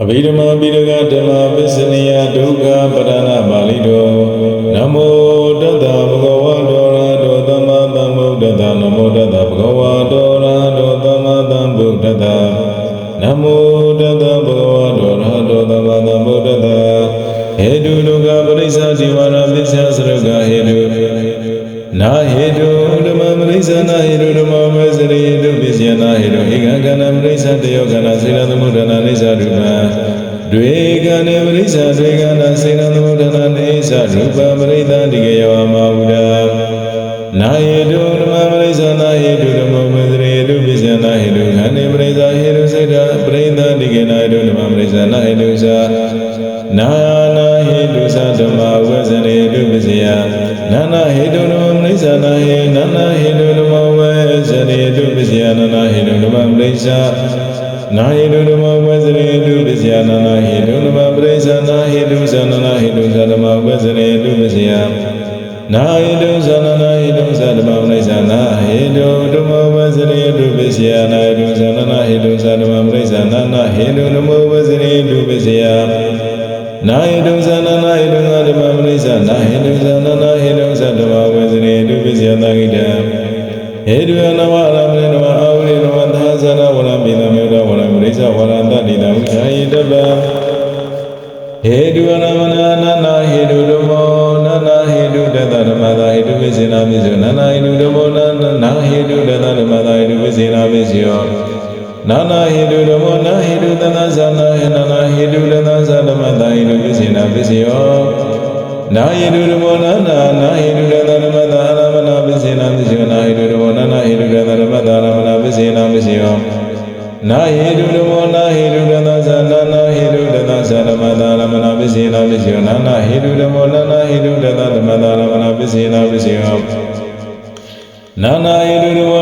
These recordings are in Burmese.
အဘိဓမ္မာပိရကဓမ္မပစ္စနိယဒုက္ခပရဏပါဠိတော်နမောတတ္တဗုဒ္ဓဝါဒောရတောသမ္မာသမ္ဗုဒ္ဓတ္တနမောတတ္တဗုဒ္ဓဝါဒောရတောသမ္မာသမ္ဗုဒ္ဓတ္တနမောတတ္တဗုဒ္ဓဝါဒောရတောသမ္မာသမ္ဗုဒ္ဓတ္တဟေတုဒုက္ခပရိစ္ဆာတိဝါရပစ္စယသရကဟေတုနာဟေတုဓမ္မမရိစ္ဆာနာဟေတုဓမ္မဝေစရိဟေတုပစ္စယနာဟေတုဧကံကဏမရိစ္ဆာတယောကနာစေနသမုဒ္ဒနာနိစ္စရူပံ တွေကနေပရိစ္ဆာတွေကနာစေနသမုဒ္ဒနာနိစ္စရူပံပရိသန္တိကယောမဝုဒာနာဟေတုဓမ္မမရိစ္ဆာနာဟေတုဓမ္မဝေစရိဟေတုပစ္စယနာဟေတုခန္တိပရိစ္ဆာဟေတုစေတပရိသန္တိကေနာဟေတုဓမ္မမရိစ္ဆာနာဟေတုသာနာနာဟေတုသဓမ္မဝေစရိဟေတုပစ္စယနာနာဟေတုဓမ္မမရိစ္ဆာနာဟေနာနာဟေတုဓမ္မဝေစရိဟေတုပစ္စယနာနာဟေတုဓမ္မမရိစ္ဆာနာဟေတုဓမ္မဝေစရိဟေတုပစ္စယနာနာ နာ နာဟိတုဓမ္မောနာနာနာဟိတုလသဓမ္မတာအာရမနာပစ္စေနာပစ္စယောနာဟိတုဓမ္မောနာနာဟိတုလသဓမ္မတာအာရမနာပစ္စေနာပစ္စယောနာဟိတုဓမ္မောနာဟိတုလသသနာနာဟိတုလသသဓမ္မတာအာရမနာပစ္စေနာပစ္စယောနာနာဟိတုဓမ္မောနာနာဟိတုလသဓမ္မတာအာရမနာပစ္စေနာပစ္စယောနာနာဟိတုရဝနာ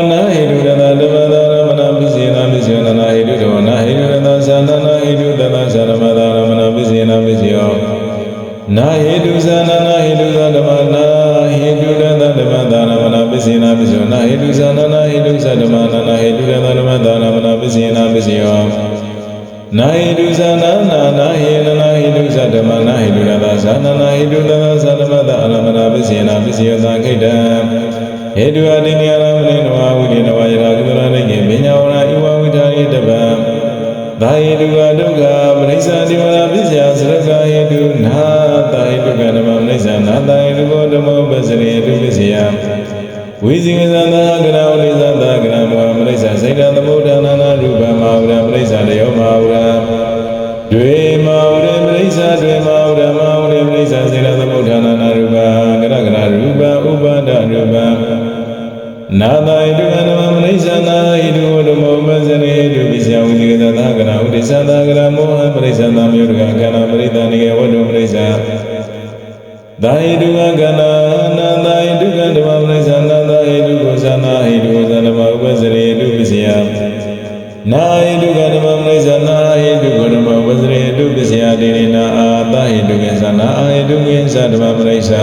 တုကေသနာအာဣတုကေသဓမ္မပရိစ္ဆာ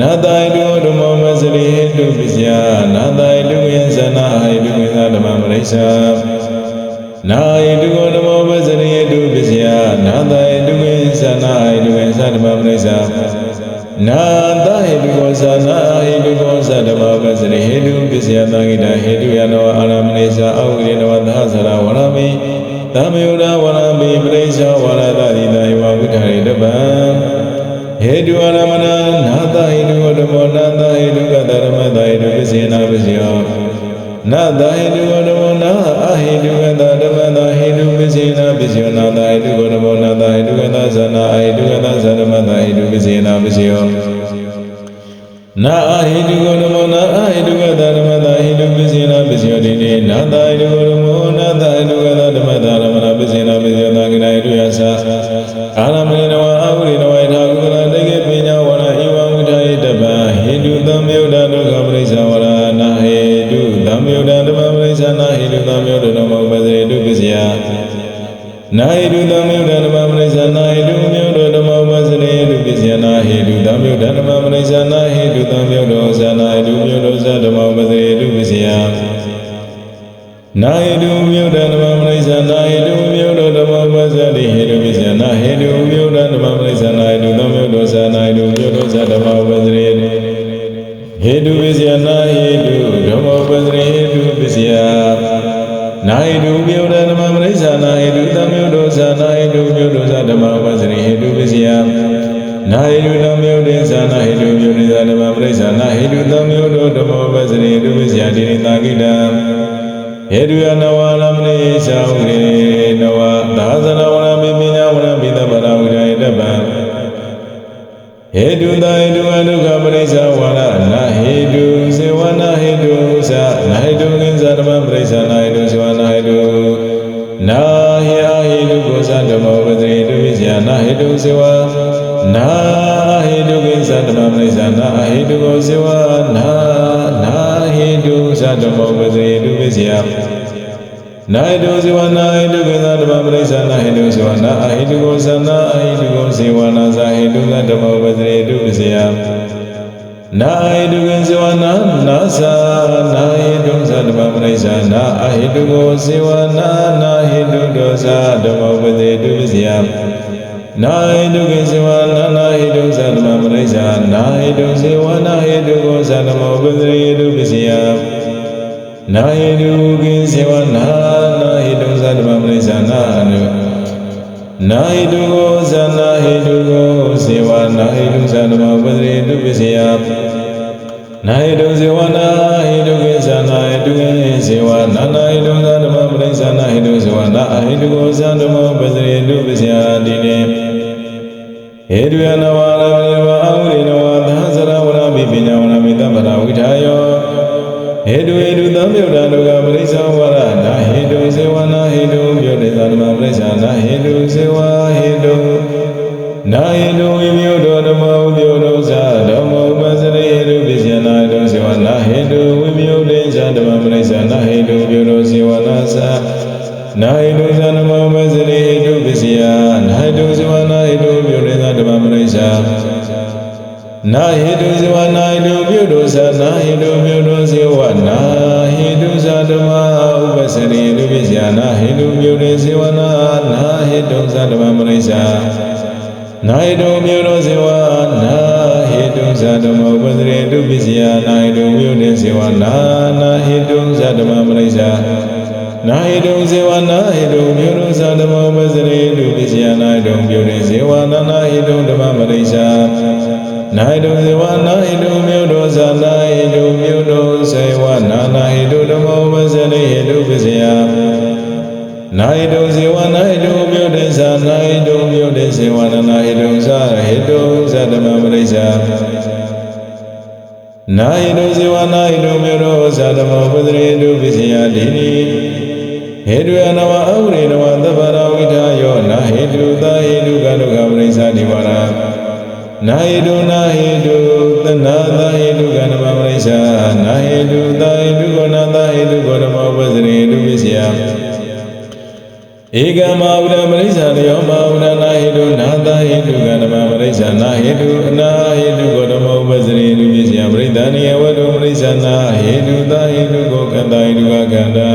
နာတိုင်တုဓမ္မမစရိဟိတုပစ္စယနာတိုင်တုယဇနာဟိတုဝိသဓမ္မမရိစ္ဆာနာဟိတုဓမ္မမစရိဟိတုပစ္စယနာတိုင်တုယဇနာဟိတုဝိသဓမ္မမရိစ္ဆာနာတိုင်တုဇနာဟိတုကောသဓမ္မမစရိဟိတုပစ္စယသံဃိတဟိတုယနောအာရမဏိသအဝိရေနဝသဟသရဝရမိသမယုဒဝရမိပရိ ပံဟေတုအရမဏနာသဟိတုဓမ္မောနာသဟိတုကတရမသဟိတုပစ္စေနာပစ္စယောနာသဟိတုဓမ္မောနာအဟိတုကတဓမ္မသဟိတုပစ္စေနာပစ္စယောနာသဟိတုဓမ္မောနာသဟိတုကတသနာအဟိတုကတသဓမ္မသဟိတုပစ္စေနာပစ္စယောနာအဟိတုဓမ္မောနာအဟိတုကတဓမ္မသဟိတုပစ္စေနာပစ္စယောတိတိနာသဟိ နာဟိတုသမြုဒိဇာနာဟိတုမြုဒိဇာဓမ္မပရိစ္ဆာနာဟိတုသမြုဒုဓမ္မဝဇရိဟိတုပစ္စယတိရိတာကိတံဟေတုယနဝရမဏိသာဝိရေနဝသာသနဝရမေပညာဝရပိတပရဝိရယတပံဟေတုတဟေတုအဒုက္ခပရိစ္ဆာဝရနာဟေတုစေဝနာဟေတုသနာဟေတုကိဉ္စဓမ္မပရိစ္ဆာနာဟေတုစေဝနာဟေတုနာဟိဟေတုကိုသဓမ္မဝဇရိတုပိစ္ဆယနာဟေတုစေဝနာ ဇရိတုပိစ္ဆယနာဟိတုဇေဝနာဟိတုကေသဓမ္မပရိစ္ဆာနာဟိတုဇေဝနာအဟိတုကိုသနာအဟိတုကိုဇေဝနာဇာဟိတုသဓမ္မပဇရေတုပဇယနာဟိတုကေဇေဝနာနာသနာဟိတုသဓမ္မပရိစ္ဆာနာအဟိတုကိုဇေဝနာနာဟိတုတောသဓမ္မပဇရေတုပဇယနာဟိတုကေဇေဝနာနာဟိတုသဓမ္မပရိစ္ဆာနာဟိတုဇေဝနာဟိတုကိုသဓမ္မပဇရေတု ပဇယနာဟိတုကိစေဝနာနာဟိတုသတ္တမပရိစ္ဆာနာနုနာဟိတုကိုဇာနာဟိတုကိုစေဝနာဟိတုသတ္တမပရိတုပစ္စယနာဟိတုစေဝနာဟိတုကိဇာနာဟိတုကိစေဝနာနာဟိတုသတ္တမပရိစ္ဆာနာဟိတုစေဝနာဟိတုကိုဇာတမပရိတုပစ္စယတိနေဟေတုယနဝရမေဝ ဇေဝနာဟိတုမြုဒ္ဓဇာနာဟိတုမြုဒ္ဓဇေဝနာနာဟိတုဇာဟိတုဇဓမ္မပရိစ္ဆာနာဟိတုဇေဝနာဟိတုမြုဒ္ဓဇာဓမ္မောပဇရိဟိတုပစ္စယတိနိဟေတုယနဝအဝရိနဝသဗ္ဗရာဝိထာယောနာဟိတုသာဟိတုကဒုက္ခပရိစ္ဆာတိဝရနာဟိတုနာဟိတုသနာသဟိတုကနမပရိစ္ဆာနာဟိတုသာဟိတုကောနာသဟိတုကောဓမောပဇရိတုပစ္စယ ဧကမဝရပရိစ္ဆာယောမဝရနာဟိတုနာသဟိတုကနမပရိစ္ဆာနာဟိတုအနာဟိတုကောဓမောပဇရိတုပစ္စယပရိဒာနိယဝတုပရိစ္ဆာနာဟိတုသာဟိတုကောကန္တာဟိတုကကန္တာ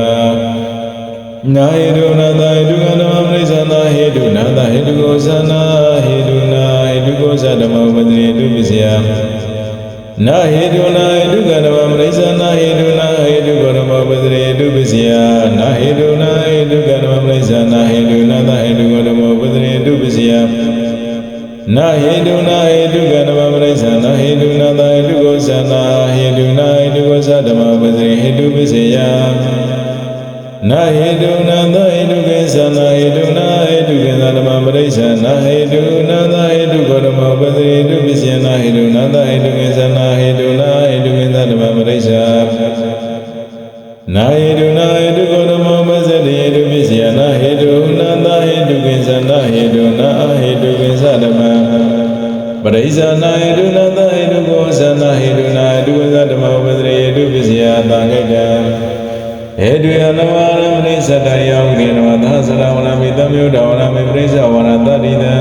နာဟိတုနာသဟိတုကနမပရိစ္ဆာနာဟိတုနာသဟိတုကောသနာဟိတုနာဟိတုကောသဓမ္မပဇရိတုပစ္စယနာဟိတုနာဟိတုကဓမ္မပရိစ္ဆာနာဟိတုနာဟိတု နာဟိတုနာဟိတုကဓမ္မပရိစ္ဆာနာဟိတုနာသဟိတုကောသနာဟိတုနာဟိတုကောသဓမ္မပဇရိဟိတုပစ္စယနာဟိတုနာသဟိတုကေသနာဟိတုနာဟိတုကေသဓမ္မပရိစ္ဆာနာဟိတုနာသဟိတုကောဓမ္မပဇရိတုပစ္စယနာဟိတုနာသဟိတုကေသနာဟိတုနာဟိတုကေသဓမ္မပရိစ္ဆာနာဟိတုနာဟိတု ပရိစ္ဆာနာဟိတုနာသဟိတုကောသနာဟိတုနာဟိတုကေသဓမ္မပဇရိတုပစ္စယသံဃိတံဟေတုယနဝရမနိသတ္တယောဂိနဝသသရဝရမိတမြုဒ္ဓဝရမိပရိစ္ဆဝရတတိတံ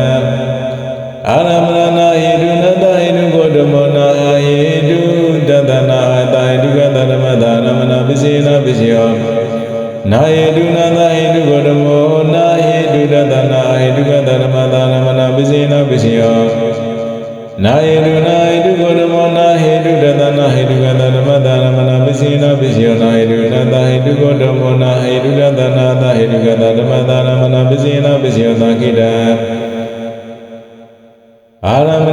အာရမဏနာဟိတုနတဟိတုကိုဓမောနာဟိတုတတနာတဟိတုကတဓမ္မသာရမဏပစ္စေနပစ္စယောနာဟိတုနတဟိ နာဟိတုနာဟိတုကိုဓမောနာဟိတုတတနာဟိတုကတဓမ္မသာရမဏပစ္စေနပစ္စယောနာဟိတုနတဟိတုကိုဓမောနာဟိတုတတနာတဟိဒုက္ခတာဓမ္မတာရမဏပစ္စယနာပစ္စယောတာခိတံအာရမ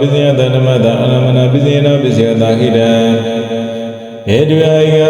ပစ္စယတဓမ္မတာအရမဏပစ္စယနာပစ္စယတာခိတံဟေတုယဧက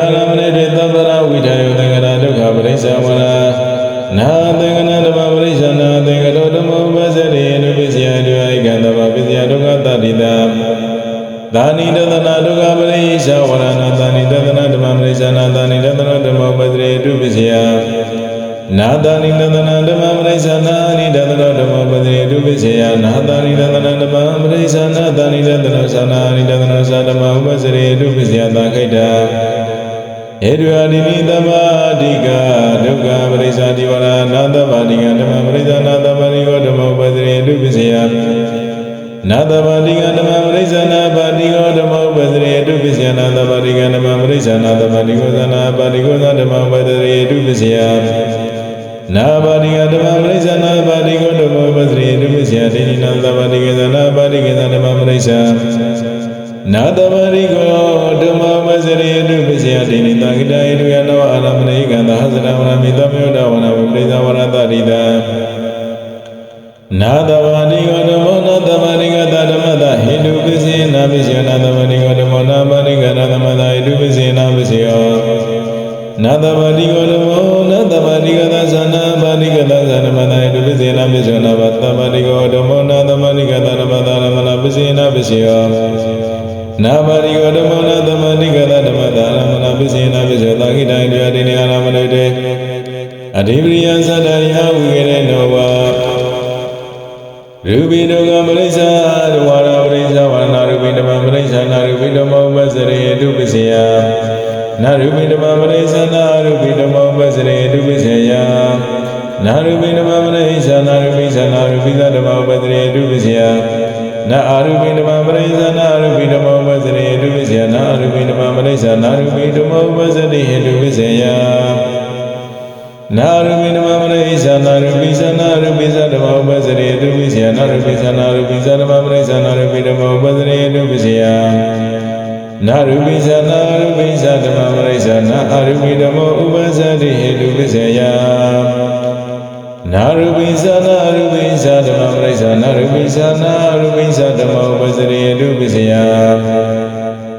နာပါတိကဓမ္မပရိစ္ဆာနာပါတိကောဓမ္မဥပစ္စရိယတုပစ္စယတိနိနာတဗာတိကေသနာပါတိကေသဓမ္မပရိစ္ဆာနာတမရိကောဓမ္မမစရိယတုပစ္စယတိနိတာဂိတယေတုယနောအာရမဏိကံသဟဇရဝရမိတမေယဒဝနာဝိပရိသဝရတတိတံနာတဝ ဓမ္မပရိစ္ဆာနာရူပိဓမ္မဥပ္ပစရေတုပစ္စယနာရူပိဓမ္မပရိစ္ဆာနာရူပိဓမ္မဥပ္ပစရေတုပစ္စယနာရူပိဓမ္မပရိစ္ဆာနာရူပိသနာရူပိသဓမ္မဥပ္ပစရေတုပစ္စယနာအာရုပိဓမ္မပရိစ္ဆာနာအာရုပိဓမ္မဥပ္ပစရိဟေတုပစ္စယနာအာရုပိဓမ္မပရိစ္ဆာနာအာရုပိဓမ္မဥပ္ပစရိဟေတုပစ္စယနာအာရုပိဓမ္မပရိစ္ဆာနာအာရုပိသနာအာရုပိသဓမ္မဥပ္ပစရိဟေတုပစ္စယနာအာရုပိသနာအာရုပိသဓမ္မပရိစ္ဆာနာအာရု ပိဓမ္မဥပ္ပစရိဟေတုပစ္စယနာရူပိသနာရူပိသဓမ္မပရိစ္ဆာနာအာရုပိဓမ္မဥပ္ပစရိဟေတုပစ္စယနာရူပိသနာရူပိသဓမ္မပရိစ္ဆာနာရူပိသနာရူပိသဓမ္မဥပ္ပစရိယတုပစ္စယ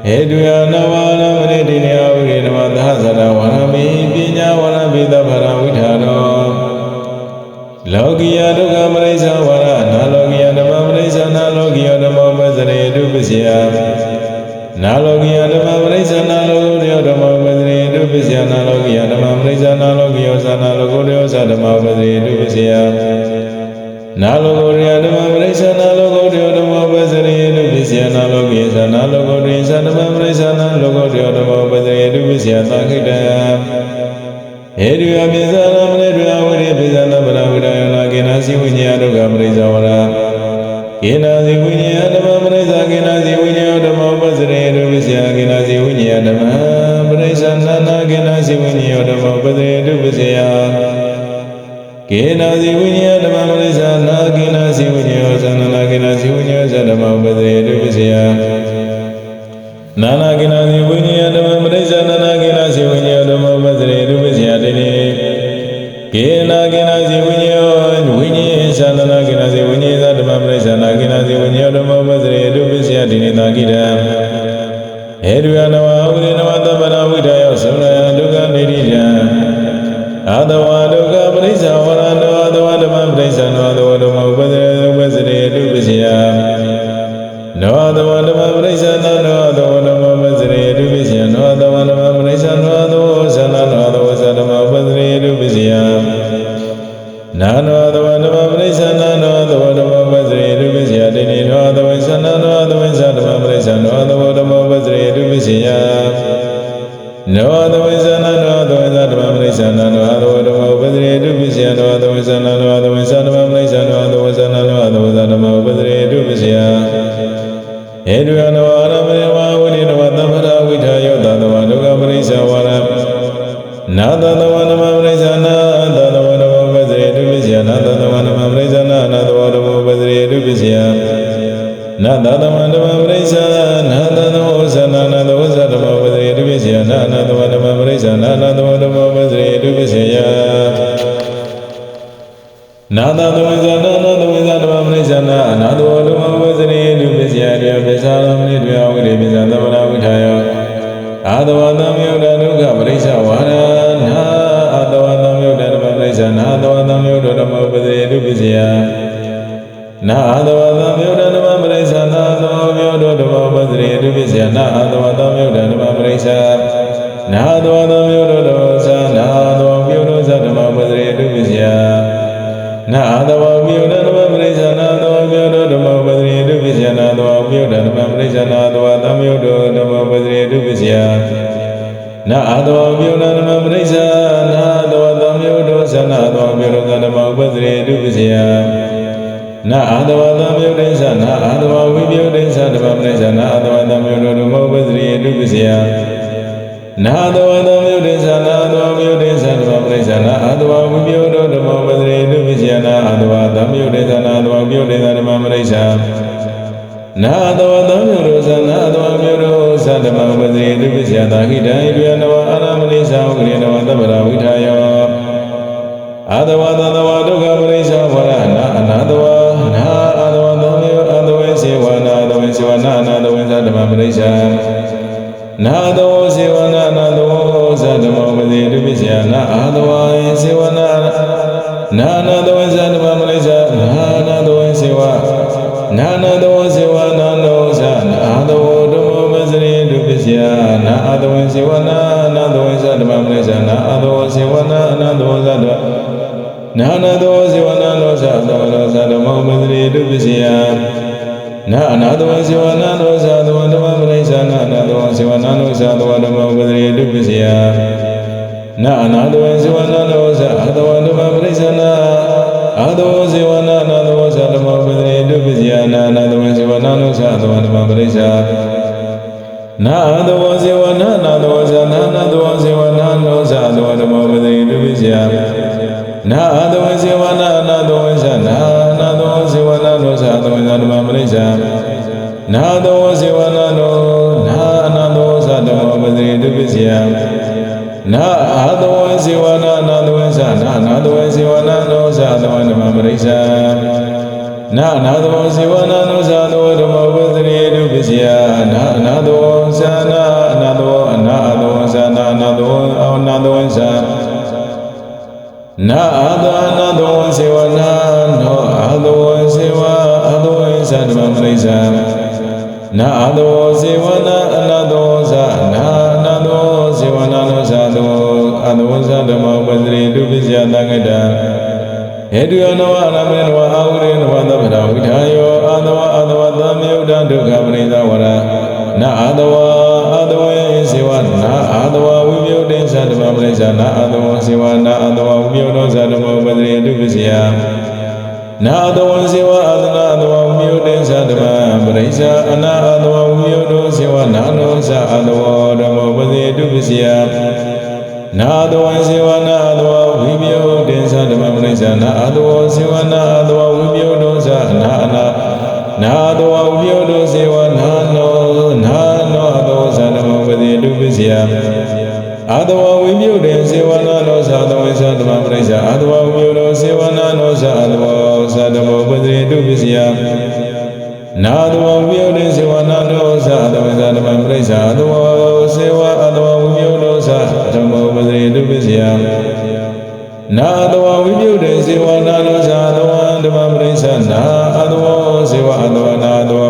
ဟေတုယနဝရမရိတိနေအဝိဓမ္မသဟသရဝရမိပညာဝရပိသဗ္ဗရဝိထာရောလောကိယဒုက္ခပရိစ္ဆာဝရ နာလောကိယဓမ္မပရိစ္ဆာနာလောကိယဓမ္မဥပ္ပစရိယတုပစ္စယနာလောကိယဓမ္မပရိစ္ဆာနာလောကိယသနာလောကုတ္တယောသဓမ္မဥပ္ပစရိယတုပစ္စယနာလောကုတ္တယဓမ္မပရိစ္ဆာနာလောကုတ္တယောဓမ္မဥပ္ပစရိယတုပစ္စယနာလောကိယသနာလောကုတ္တယေသဓမ္မပရိစ္ဆာနာလောကုတ္တယောဓမ္မဥပ္ပစရိယတုပစ္စယသာခိတံဟေတုယပိဇာနာမနေတုယဝိရိပိဇာနာဗရဝိဒယနာကေနာစီဝိညာဒုက္ခပရိစ္ဆာဝရကေနာစီဝိညာဓမ္မပရိစ္ဆာကေနာစီဝိညာ ပ္ပစရိယတုပစ္စယကေနာစီဝိညာဓမ္မပရိစ္ဆာနာကေနာစီဝိညာသန္နနာကေနာစီဝိညာသဓမ္မဥပ္ပစရိယတုပစ္စယနာနာကိနာစီဝိညာ နာအာသဝတံမြုဒ္ဒဓမ္မသနာအာသဝမြုဒ္ဒဓမ္မပတိတုပစ္စယနာအာသဝမြုဒ္ဒဓမ္မပရိစ္ဆနာအာသဝမြုဒ္ဒဓမ္မပတိတုပစ္စယနာအာသဝမြုဒ္ဒဓမ္မပရိစ္ဆနာအာသဝတံမြုဒ္ဒဓမ္မပတိတုပစ္စယနာအာသဝပြုဏဓမ္မပရိစ္ဆာနာသဝတံမြုဒ္ဓသနာသောပြုဏဓမ္မဥပဒရေတုပစ္စယနာအာသဝတံမြုဒ္ဓသနာအာသဝဝိပြုဒ္ဓသဓမ္မပရိစ္ဆာနာအာသဝတံမြုဒ္ဓဓမ္မဥပဒရေတုပစ္စယ နာသဝတံမြုဒ္ဓသနာအာသဝမြုဒ္ဓသဓမ္မပရိစ္ဆာနာအာသဝဝိပြုဒ္ဓဓမ္မဥပဒရေတုပစ္စယနာအာသဝတံမြုဒ္ဓသနာအာသဝမြုဒ္ဓဓမ္မပရိစ္ဆာနာတောသံမြုရောဇနာတောမြုရောဇဓမ္မဝဇေတုပ္ပဇာတာခိတံဣရိယနဝအာရမဏိသာဥက္ခေနဝတပ္ပရာဝိထာယောအာတဝသတဝဒုက္ခပရိစ္ဆဝရနာအနာတဝ ဇယနာသောဇေဝနာနာသောဇနာနာသောဇေဝနာနောသသဝဓမ္မပရိစ္ဆာနာသောဇေဝနာနောနာနာသောသဓမ္မပတိတုပဇယနာအာသဝေဇေဝနာနာသဝေဇာနာနာသဝေဇေဝနာနောဇာသဝဓမ္မပရိစ္ဆာနာနာသဝေဇေဝနာနောဇာသဝဓမ္မဝေသရေတုပစ္စယနာနာသဝေဇာနာနာသဝအနာသဝေဇာနာနာသဝအောနာသဝေဇာ နာအာသနာသဝေဇေဝနာနောအာသဝေဇေဝအာသဝေဇာဓမ္မပရိစ္ဆာနာအာသဝေဇေဝနာအနာသဝဇာနာနာသဝဇေဝနာနောဇာသဝအသဝဇာဓမ္မပတရိတုပစ္စယတံကတံဟေတုယနဝအရမေနဝအာဟုရေနဝသဗ္ဗရာဝိထာယောအာသဝအာသဝသမြုဒ္ဒဒုက္ခပရိသဝရနာအာသဝအာသဝေဇေဝနာအာသဝဝိမြုဒ္ဒေသဓမ္မပရိစ္ဆာနာအာသဝဇေဝနာအာသဝဝိမြုဒ္ဒေသဓမ္မပတရိတုပစ္စယနာအတဝံစေဝအာသနာအတဝံမြုတေသဓမ္မပရိစ္ဆာအနာအတဝံမြုတောစေဝနာနောသအတဝဓမ္မပတိတုပစ္စယနာအတဝံစေဝနာအတဝဝိမြုတေသဓမ္မပရိစ္ဆာနာအတဝစေဝနာအတဝဝိမြုတောသအနာအနာနာအတဝဝိမြုတောစေဝနာနောနာနောအတဝသဓမ္မပတိတုပစ္စယ အာတဝဝိမြုတေစေဝနာနောသာတဝေသဓမ္မပရိစ္ဆာအာတဝဝိမြုတောစေဝနာနောသာအတဝသဓမ္မပတိတုပစ္စယနာတဝဝိမြုတေစေဝနာနောသာတဝေသဓမ္မပရိစ္ဆာအာတဝစေဝအာတဝဝိမြုတောသာဓမ္မပတိတုပစ္စယနာတဝဝိမြုတေစေဝနာနောသာတဝဓမ္မပရိစ္ဆာနာအတဝစေဝအတဝနာတဝဝိမြုတောသာ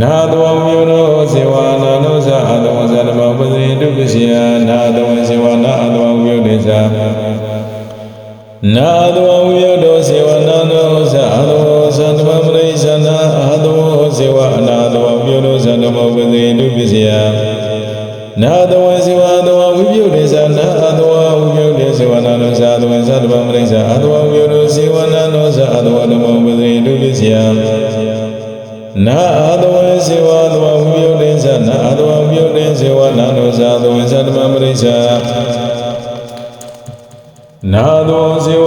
နာတောမြုနောဇေဝနာနောဇအတောဇဓမ္မပဇိတုပစ္စယနာတောဇေဝနာအတောမြုတေဇာနာတောမြုတောဇေဝနာနောဇအတောဇဓမ္မပရိစ္ဆနာအတောဇေဝနာတောမြုတောဇဓမ္မပဇိတုပစ္စယနာတောဇေဝတောဝိပြုတေဇာနာအတောဝိပြုတေဇေဝနာနောဇအတောဇဓမ္မပရိစ္ဆာအတောမြုတောဇေဝနာနောဇအတောဓမ္မပဇိတုပစ္စယနာအာ ဓမ္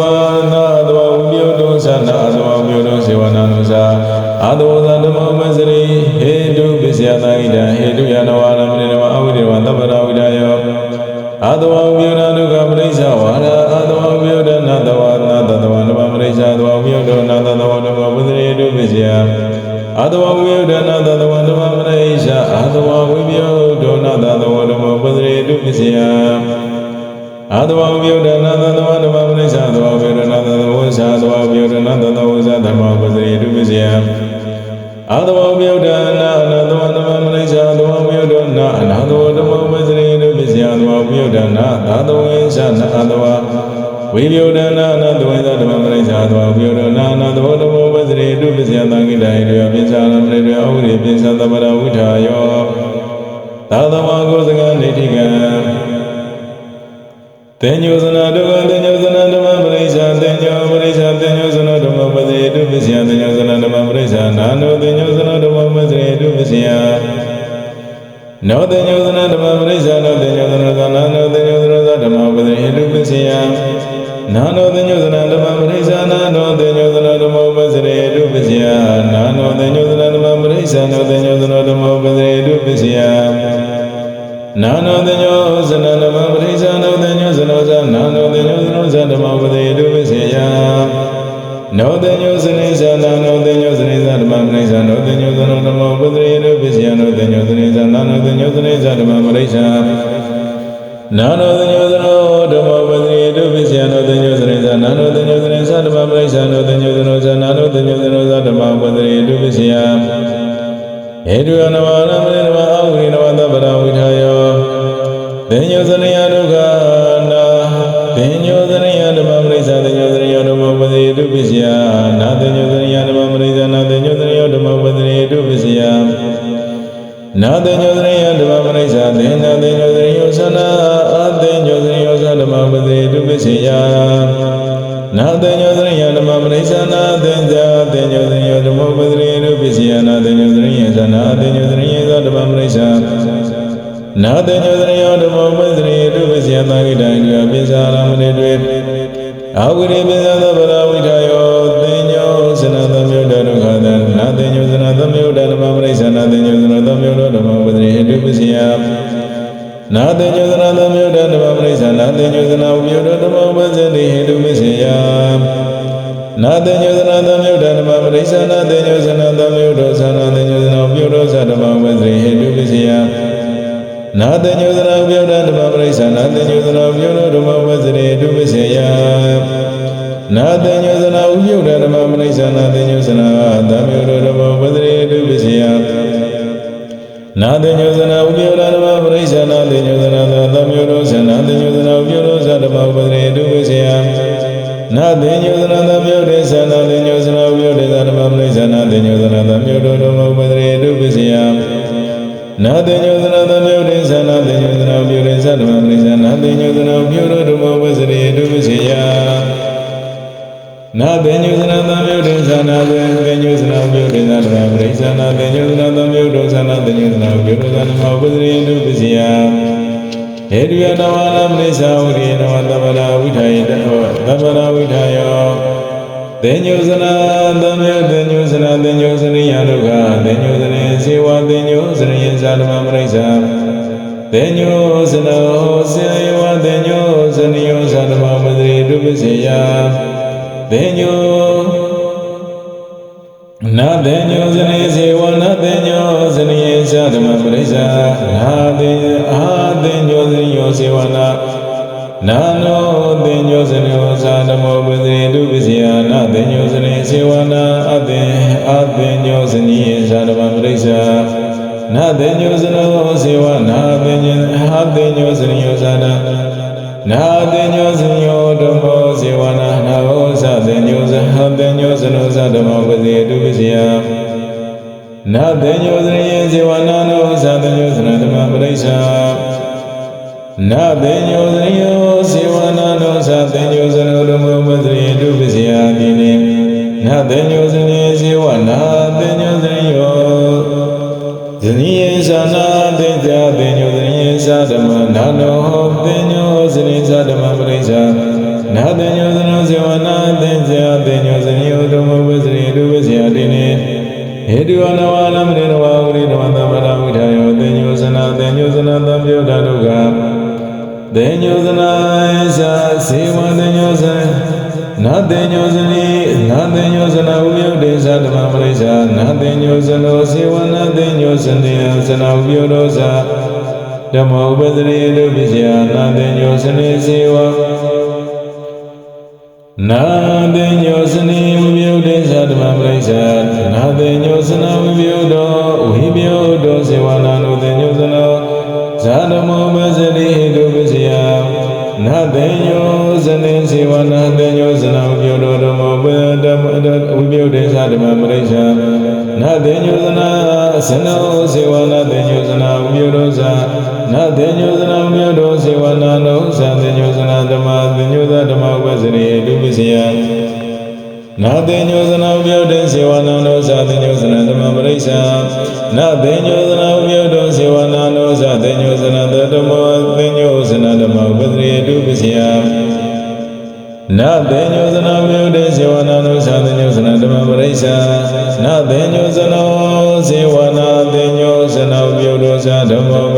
နာတေညောသရိယောဓမ္မပစ္စရိတုပစ္စယသံဃိတံဒီအပိစ္ဆာရမဏေတွေအာဝိရိပိစ္ဆာသဗ္ဗရာဝိထာယောတေညောဇနသမြုဒ္ဒဒုက္ခသနာတေညောဇနသမြုဒ္ဒဓမ္မပရိစ္ဆာနာတေညောဇနသမြုဒ္ဒဓမ္မပစ္စရိတုပစ္စယနာတေညောဇနသမြုဒ္ဒဓမ္မပရိစ္ဆာနာတေညောဇနဝိယုဒ္ဓဓမ္မပစ္စရိဟိတုပစ္စယနာတေညောဇနသမြုဒ္ဒဓမ္မပရိစ္ဆာနာတေညောဇနသမြုဒ္ဒသနာတေညောဇနဝိယုဒ္ဓသဓမ္မပစ္စရိဟိတုပစ္စယ နာတညုသနာပြုဒဓမ္မပရိစ္ဆာနာတညုသနာပြုဒဓမ္မဝဇရေတုပစေယနာတညုသနာဥပြုဒဓမ္မပရိစ္ဆာနာတညုသနာသံပြုဒဓမ္မဝဇရေတုပစေယနာတညုသနာဥပြုဒဓမ္မပရိစ္ဆာနာတညုသနာသံပြုဒသနာတညုသနာဥပြုဒသဓမ္မဝဇရေတုပစေယနာတေညုသနာသံပြုဒေသနာတေညုသနာဥပြုဒေသဓမ္မပရိစ္ဆာနာတေညုသနာသံပြုဒဓမ္မဝဇရေတုပစေယ နာတေညုသနာသမြုဒေသနာတေညုသနာပြုရိသဓမ္မပရိသနာတေညုသနာပြုရဓမ္မဝဇရိတုပစေယနာတေညုသနာသမြုဒေသနာတေညုသနာပြုရိသဓမ္မပရိသနာတေညုသနာသမြုဒေသနာတေညုသနာပြုရိသဓမ္မဝဇရိတုပစေယဟေတုယနဝနာမနိသာဝရိနဝတဗ္ဗရာဝိထာယတောသဗ္ဗရာဝိထာယောတေညုဇနာသမေတေညုဇနာတေညုဇရိယဒုက္ခတေညုဇရေ ဇေဝတေညုဇရိယဇာဓမ္မပရိစ္ဆာတေညုဇနောစေယဝတေညုဇနိယောဇာဓမ္မပတိတုပစေယတေညုနာတေညုဇရိဇေဝနာတေညုဇနိယဇာဓမ္မပရိစ္ဆာနာတေအာတေညုဇနိယောဇေဝနာနာနောတေညောစနေဝသဓမ္မောပတိတုပစ္စယနာတေညောစနေစေဝနာအတေအတေညောစနိယ သဓမ္မပရိစ္ဆာနာတေညောစနောစေဝနာတေညေအတေညောစနိယောသနာနာတေညောစနိယောဓမ္မောစေဝနာနာဟောသတေညောစဟတေညောစနောသဓမ္မောပတိတုပစ္စယနာတေညောစနိယစေဝနာနောသတေညောစနဓမ္မပရိစ္ဆာနာတေညောဇညောစေဝနာနောသတေညောဇနောဓမ္မောမသရေတုပစ္စယတိနိနာတေညော ဇနိယေသနာတေဇာတေညောဇညေသဓမ္မနာနောတင်ညောစရိသဓမ္မပရိစ္ဆာနာတင်ညောစနောဇေဝနာတင်ဇေယတင်ညောစရိယဓမ္မဝိစရိဒုဝိစယတိနေဟေတုအနဝါလမနေနဝဝရိဓမ္မသမရဝိထာယောတင်ညောစနာတင်ညောစနာသံပြောဓာတုကတင်ညောစနာသာစေဝတင်ညောစနာတင်ညောစနိနာတင်ညောစနာဥပယုတ်တေသဓမ္မပရိစ္ဆာနာတင်ညောစနောစေဝနာတင်ညောစနေသနာဥပယုတ်တောသ ဓမ္မဥပဒရေတုပစ္စယနာတင်ညောစနေစေဝနာတင်ညောစနေဝိပယုတ်တေသဓမ္မပရိစ္ဆာနာတင်ညောစနာဝိပယုတ်တောဝိပယုတ်တောစေဝနာနုတင်ညောစနောဇာဓမ္မဥပစရိတုပစ္စယနာတေညောဇနေစေဝနာတေညောဇနာဝိပယုတ်တောဓမ္မဥပဒမဝိပယုတ်တေသဓမ္မပရိစ္ဆာနာတေညောဇနာဇနောစေဝနာတေညောဇနာဝိပယုတ်တောဇာ နာတေညောဇနာဝိပယုတ်တောစေဝနာနောဇာတေညောဇနာဓမ္မတေညောဇဓမ္မဥပစရိတုပစ္စယနာတေညောဇနာဥပယုတ်တေစေဝနာနောဇာတေညောဇနာဓမ္မပရိစ္ဆာနာတေညောဇနာဥပယုတ်တောစေဝနာနောဇာတေညောဇနာဓမ္မတေညောဇနာဓမ္မဥပစရိတုပစ္စယနာတေညောဇနာဝိယုတေဇေဝနာနုသာတေညောဇနာဓမ္မပရိစ္ဆာနာတေညောဇနောဇေဝနာတေညောဇနာဝိယုတောဇာဓမ္မောပ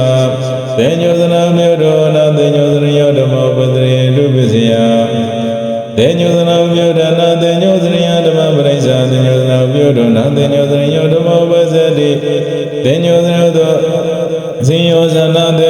ပရိစ္ဆာတေညောဇနာဝိယုတောနာတေညောဇနိယဓမ္မပတိတုပစ္စယတေညောဇနာဝိယုတနာတေညောဇနိယဓမ္မပရိစ္ဆာတေညောဇနာဝိယုတောနာတေညောဇနိယဓမ္မပစ္စတိတေညောဇနောတောဇင်ယောဇနာတေ